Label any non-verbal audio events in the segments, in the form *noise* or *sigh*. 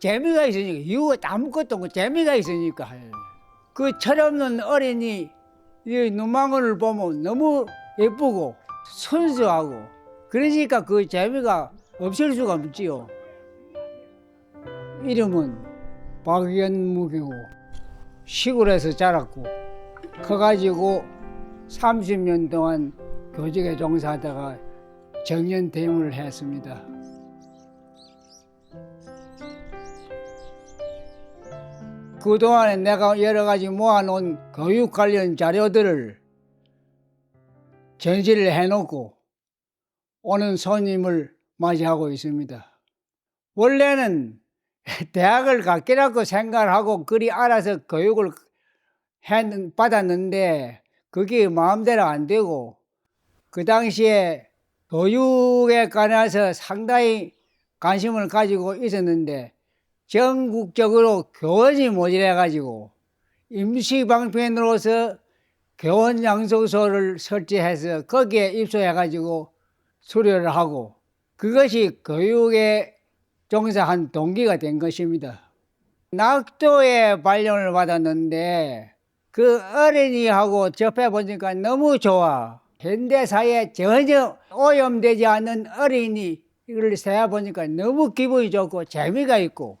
재미가 있으니까 이유가 아무것도 없고 재미가 있으니까 그 철없는 어린이 이 눈망울을 보면 너무 예쁘고 순수하고 그러니까 그 재미가 없을 수가 없지요. 이름은 박연묵이고 시골에서 자랐고 커가지고 30년 동안 교직에 종사하다가 정년 퇴임을 했습니다. 그동안에 내가 여러 가지 모아놓은 교육 관련 자료들을 전시를 해놓고 오는 손님을 맞이하고 있습니다. 원래는 *laughs* 대학을 갔기라고 생각을 하고 그리 알아서 교육을 했- 받았는데 그게 마음대로 안 되고 그 당시에 교육에 관해서 상당히 관심을 가지고 있었는데 전국적으로 교원이 모자라 가지고 임시방편으로서 교원 양성소를 설치해서 거기에 입소해 가지고 수료를 하고 그것이 교육에 종사한 동기가 된 것입니다. 낙도에 발령을 받았는데 그 어린이하고 접해 보니까 너무 좋아. 현대사에 전혀 오염되지 않는 어린이 이걸 세어 보니까 너무 기분이 좋고 재미가 있고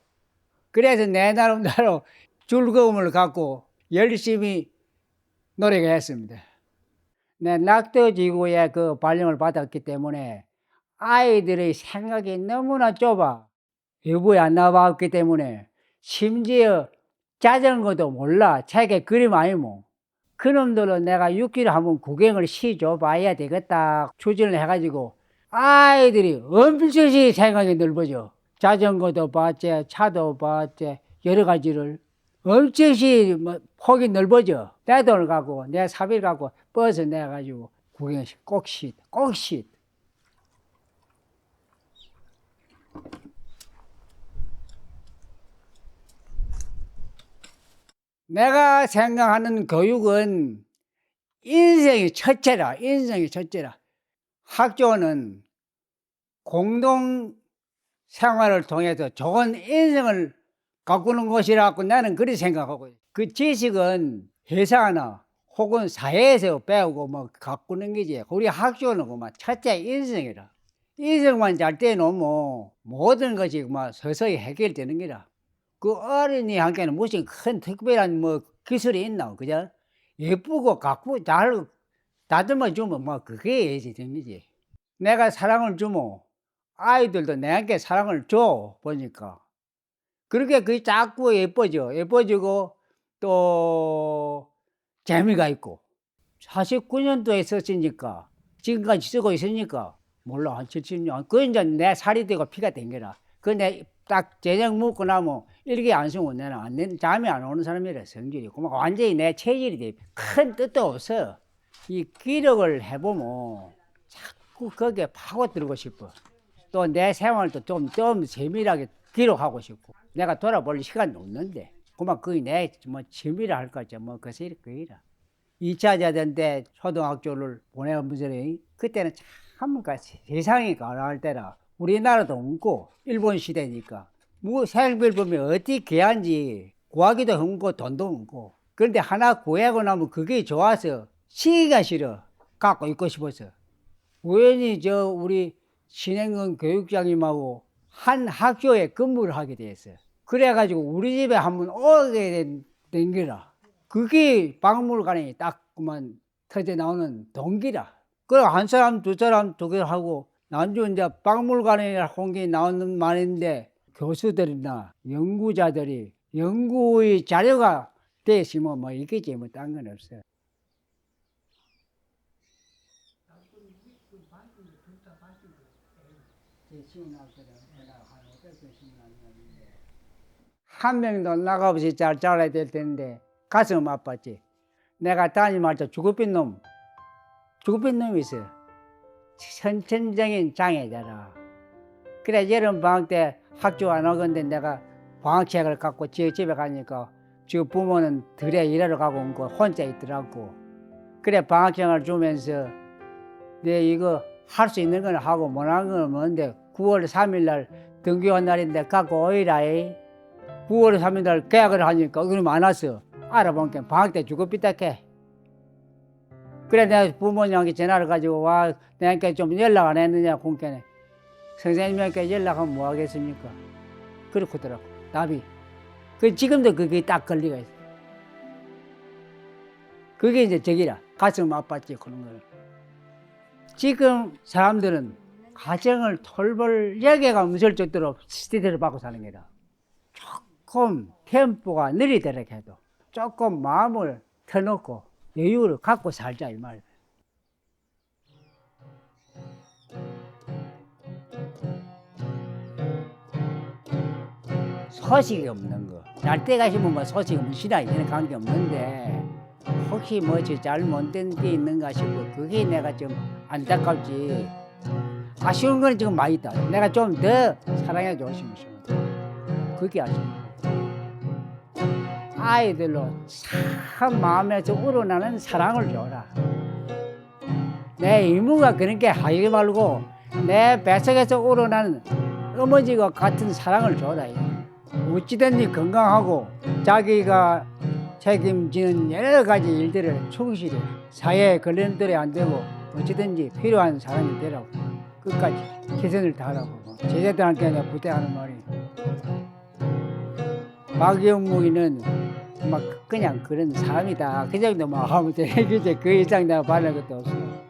그래서 내 나름대로 즐거움을 갖고 열심히 노력했습니다. 내 낙도지구에 그 발령을 받았기 때문에 아이들의 생각이 너무나 좁아. 외부에 안 나와봤기 때문에 심지어 자전거도 몰라. 책에 그림 아니모. 그놈들은 내가 6km 한번 구경을 시줘 봐야 되겠다. 추진을 해가지고 아이들이 엄청이 생각이 넓어져. 자전거도 봤지, 차도 봤지, 여러 가지를. 엄청이 뭐 폭이 넓어져. 내 돈을 갖고, 내 사비를 갖고 버스 내가지고 구경 꼭 시, 꼭 시. 내가 생각하는 교육은 인생이 첫째라, 인생이 첫째라. 학교는 공동 생활을 통해서 좋은 인생을 가꾸는 곳이라고 나는 그렇게 생각하고, 그 지식은 회사나 혹은 사회에서 배우고 뭐 가꾸는 거지. 우리 학교는 그만 첫째 인생이라. 인생만 잘 떼놓으면 모든 것이 막 서서히 해결되는 거라. 그 어린이한테는 무슨 큰 특별한 뭐 기술이 있나, 그죠? 예쁘고 가꾸 잘 다듬어 주면 뭐 그게 예지 된 거지. 내가 사랑을 주면 아이들도 내한테 사랑을 줘, 보니까. 그렇게 그게 자꾸 예뻐져. 예뻐지고 또 재미가 있고. 49년도에 썼으니까 지금까지 쓰고 있으니까 몰라 한 70년 그 이제 내 살이 되고 피가 된 거라 근데 딱 저녁 먹고 나면 일기 안 쓰고 내는 안 내, 잠이 안 오는 사람이라 성질이 그만 완전히 내 체질이 돼. 큰 뜻도 없어 이 기록을 해보면 자꾸 거기에 파고들고 싶어 또 내 생활도 좀, 좀 세밀하게 기록하고 싶고. 내가 돌아볼 시간도 없는데. 그만 그게 내뭐 취미라 할 거지 뭐 그새 그이라. 2차 대전 때 초등학교를 보내면서 그때는 참그 세상이 가난할 때라 우리나라도 없고 일본 시대니까. 뭐 생필품이 어디 귀한지 구하기도 힘고 돈도 없고. 그런데 하나 구하고 나면 그게 좋아서 시기가 싫어 갖고 있고 싶어서. 우연히 저 우리 신행근 교육장님하고 한 학교에 근무를 하게 됐어요 그래가지고 우리 집에 한번 오게 된, 된 거라 그게 박물관에 딱 그만 터져 나오는 동기라. 그래 한 사람 두 사람 두 개 하고 난주 이제 박물관에 홍기 나오는 말인데 교수들이나 연구자들이 연구의 자료가 됐으면 뭐 있겠지 뭐 딴 건 없어요. 한 명도 나가 없이 잘 자라야 될 텐데 가슴 아팠지. 내가 다니말 때 죽을빛 놈, 죽을빛 놈이 있어. 선천적인 장애자라. 그래 여름 방학 때 학교 안 오건데 내가 방학책을 갖고 지 집에 가니까 지 부모는 들에 일하러 가고 온 거 혼자 있더라고. 그래 방학책을 주면서 내 이거 할 수 있는 건 하고 못하는 건 뭔데 9월 3일 날 등교한 날인데 갖고 오이라. 9월 3일 날 계약을 하니까 의견이 많았어. 알아보니까 방학 때 주고 삐딱해. 그래 내가 부모님한테 전화를 가지고 와 내한테 좀 연락 안 했느냐 공개네. 선생님한테 연락하면 뭐 하겠습니까? 그렇더라고 답이. 그 지금도 그게 딱 걸리가 있어. 그게 이제 저기라 가슴 아팠지 그런 거는. 지금 사람들은 가정을 돌볼 여개가 무설 정도로 스트레스를 받고 사는 게다. 조금 템포가 느리더라 해도 조금 마음을 터놓고 여유를 갖고 살자 이 말. 소식이 없는 거. 날 때가 싶으면 뭐 소식 없는 시다 이제는 관계 없는데 혹시 뭐지 잘못된 게 있는가 싶어. 그게 내가 좀 안타깝지. 아쉬운 건 지금 많이 있다. 내가 좀 더 사랑해 줬으면 싶어. 그게 아쉬워. 아이들로 참 마음에서 우러나는 사랑을 줘라. 내 이모가 그렇게 하지 말고 내 뱃속에서 우러나는 어머니가 같은 사랑을 줘라. 어찌든지 건강하고 자기가 책임지는 여러 가지 일들을 충실히 사회에 걸림돌이 안 되고 어찌든지 필요한 사람이 되라고 끝까지 최선을 다하라고 제자들한테 내가 부탁하는 말이 박영무이는 막 그냥 그런 사람이다. 그 정도 만 하면 돼. *laughs* 그제 그 이상 내가 바랄 것도 없어